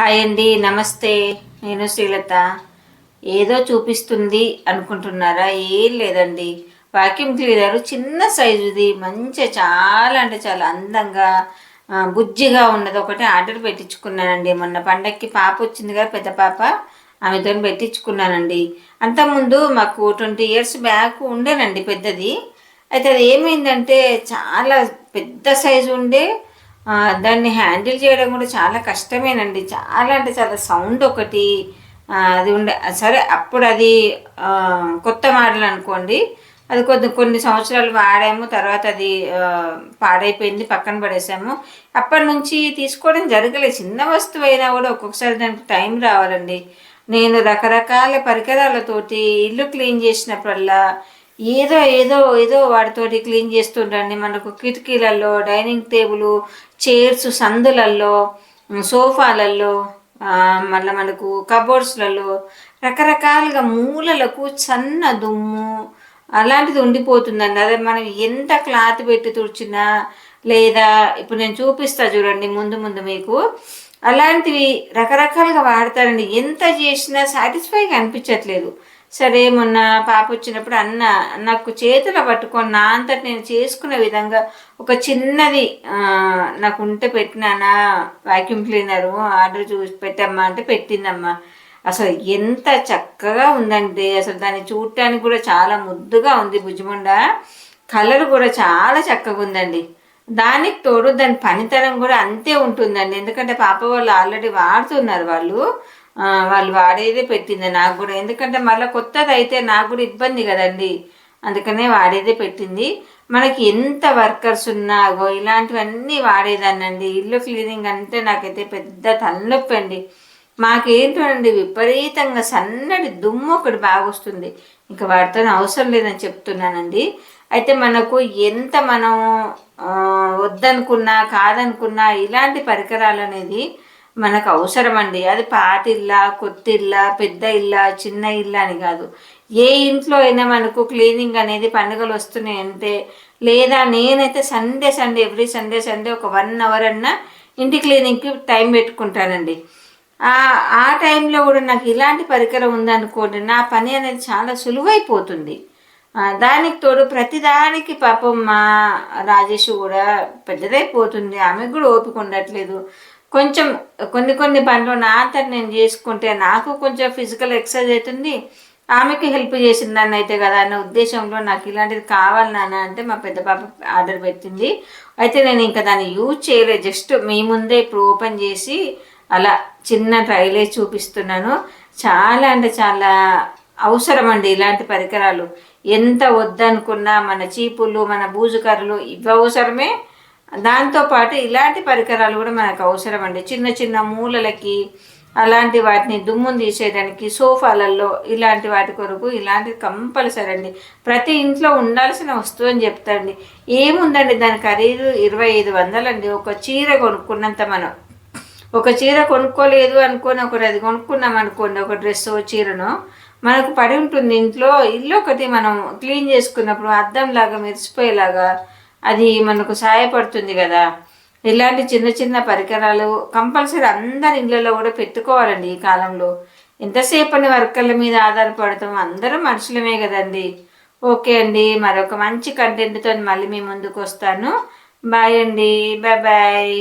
Hi అండి నమస్తే. నేను శ్రీలత. ఏదో చూపిస్తుంది అనుకుంటున్నారా? ఏం లేదండి. వాక్యూమ్ క్లీనర్ చిన్న సైజుది మంచిగా చాలా అంటే చాలా అందంగా బుజ్జిగా ఉన్నది ఒకటి ఆర్డర్ పెట్టించుకున్నానండి. మొన్న పండక్కి పాప వచ్చింది కదా పెద్ద పాప ఆమెతో పెట్టించుకున్నానండి. అంతకుముందు మాకు ట్వంటీ ఇయర్స్ బ్యాక్ ఉండేనండి పెద్దది. అయితే అది ఏమైందంటే చాలా పెద్ద సైజు ఉండే దాన్ని హ్యాండిల్ చేయడం కూడా చాలా కష్టమేనండి. చాలా అంటే చాలా సౌండ్ ఒకటి అది ఉండే సరే అప్పుడు అది కొత్త మోడల్ అనుకోండి. అది కొద్ది కొన్ని సంవత్సరాలు వాడాము తర్వాత అది పాడైపోయింది పక్కన పడేసాము. అప్పటి నుంచి తీసుకోవడం జరగలేదు. చిన్న వస్తువు అయినా కూడా ఒక్కొక్కసారి దానికి టైం రావాలండి. నేను రకరకాల పరికరాలతోటి ఇల్లు క్లీన్ చేసినప్పుడల్లా ఏదో ఏదో ఏదో వాటితోటి క్లీన్ చేస్తుండండి. మనకు కిటికీలలో డైనింగ్ టేబుల్ చైర్స్ సందులల్లో సోఫాలలో మళ్ళీ మనకు కబోర్డ్స్లలో రకరకాలుగా మూలలకు సన్న దుమ్ము అలాంటిది ఉండిపోతుందండి. అదే మనం ఎంత క్లాత్ పెట్టి తుడిచినా లేదా ఇప్పుడు నేను చూపిస్తా చూడండి ముందు ముందు మీకు. అలాంటివి రకరకాలుగా వాడతారండి. ఎంత చేసినా సాటిస్ఫైగా అనిపించట్లేదు. సరే మొన్న పాప వచ్చినప్పుడు అన్న నాకు చేతులు పట్టుకొని నా అంతటి నేను చేసుకునే విధంగా ఒక చిన్నది నాకు ఉంటే పెట్టినానా వాక్యూమ్ క్లీనరు ఆర్డర్ చూసి పెట్టమ్మా అంటే పెట్టిందమ్మా. అసలు ఎంత చక్కగా ఉందంటే అసలు దాన్ని చూడటానికి కూడా చాలా ముద్దుగా ఉంది భుజముండ కలర్ కూడా చాలా చక్కగా ఉందండి. దానికి తోడు దాని పనితనం కూడా అంతే ఉంటుందండి. ఎందుకంటే పాప వాళ్ళు ఆల్రెడీ వాడుతున్నారు వాళ్ళు. వాళ్ళు వాడేదే పెట్టింది నాకు కూడా. ఎందుకంటే మళ్ళీ కొత్తది అయితే నాకు కూడా ఇబ్బంది కదండి. అందుకనే వాడేదే పెట్టింది. మనకి ఎంత వర్కర్స్ ఉన్నాగో ఇలాంటివన్నీ వాడేదాన్నండి. ఇల్లు క్లీనింగ్ అంటే నాకైతే పెద్ద తలనొప్పి అండి. మాకేంటండి విపరీతంగా సన్నటి దుమ్ము ఒకటి బాగా వస్తుంది. ఇంకా వాడితో అవసరం లేదని చెప్తున్నానండి. అయితే మనకు ఎంత మనం వద్దనుకున్నా కాదనుకున్నా ఇలాంటి పరికరాలు అనేది మనకు అవసరం అండి అది పాత ఇల్లా కొత్త ఇల్లా పెద్ద ఇల్లా చిన్న ఇల్లా అని కాదు. ఏ ఇంట్లో అయినా మనకు క్లీనింగ్ అనేది పండుగలు వస్తున్నాయి అంటే లేదా నేనైతే Sunday Sunday every Sunday Sunday ఒక వన్ అవర్ అన్నా ఇంటి క్లీనింగ్కి టైం పెట్టుకుంటానండి. ఆ ఆ టైంలో కూడా నాకు ఇలాంటి పరికరం ఉందనుకోండి నా పని అనేది చాలా సులువైపోతుంది. దానికి తోడు ప్రతిదానికి పాపం మా రాజేష్ కూడా పెద్దదైపోతుంది. ఆమెకు కూడా ఓపిక ఉండట్లేదు. కొంచెం కొన్ని కొన్ని పనులు నా అంతట నేను చేసుకుంటే నాకు కొంచెం ఫిజికల్ ఎక్సర్సైజ్ అవుతుంది. ఆమెకి హెల్ప్ చేసిందని అయితే కదా అన్న ఉద్దేశంలో నాకు ఇలాంటిది కావాలి నాన్న అంటే మా పెద్ద పాప ఆర్డర్ పెట్టింది. అయితే నేను ఇంకా దాన్ని యూజ్ చేయలేదు. జస్ట్ మీ ముందే ఇప్పుడు ఓపెన్ చేసి అలా చిన్న ట్రైలే చూపిస్తున్నాను. చాలా అంటే చాలా అవసరం అండి ఇలాంటి పరికరాలు. ఎంత వద్దనుకున్నా మన చీపులు మన బూజుకర్రలు ఇవి అవసరమే దాంతోపాటు ఇలాంటి పరికరాలు కూడా మనకు అవసరం అండి. చిన్న చిన్న మూలలకి అలాంటి వాటిని దుమ్మును తీసేయడానికి సోఫాలలో ఇలాంటి వాటి కొరకు ఇలాంటివి కంపల్సరీ అండి. ప్రతి ఇంట్లో ఉండాల్సిన వస్తువు అని చెప్తాండి ఏముందండి దాని ఖరీదు? ఇరవై ఐదు వందలండి. ఒక చీర కొనుక్కున్నంత మనం. ఒక చీర కొనుక్కోలేదు అనుకొని ఒకటి అది కొనుక్కున్నాం అనుకోండి ఒక డ్రెస్ చీరను మనకు పడి ఉంటుంది. ఇంట్లో ఇల్లు ఒకటి మనం క్లీన్ చేసుకున్నప్పుడు అద్దంలాగా మెరిసిపోయేలాగా అది మనకు సహాయపడుతుంది కదా. ఇలాంటి చిన్న చిన్న పరికరాలు కంపల్సరీ అందరి ఇళ్ళలో కూడా పెట్టుకోవాలండి ఈ కాలంలో. ఎంతసేపని వర్కర్ల మీద ఆధారపడతాం? అందరూ మనుషులమే కదండి. ఓకే అండి మరొక మంచి కంటెంట్తో మళ్ళీ మీ ముందుకు వస్తాను. బాయ్ అండి బాయ్ బాయ్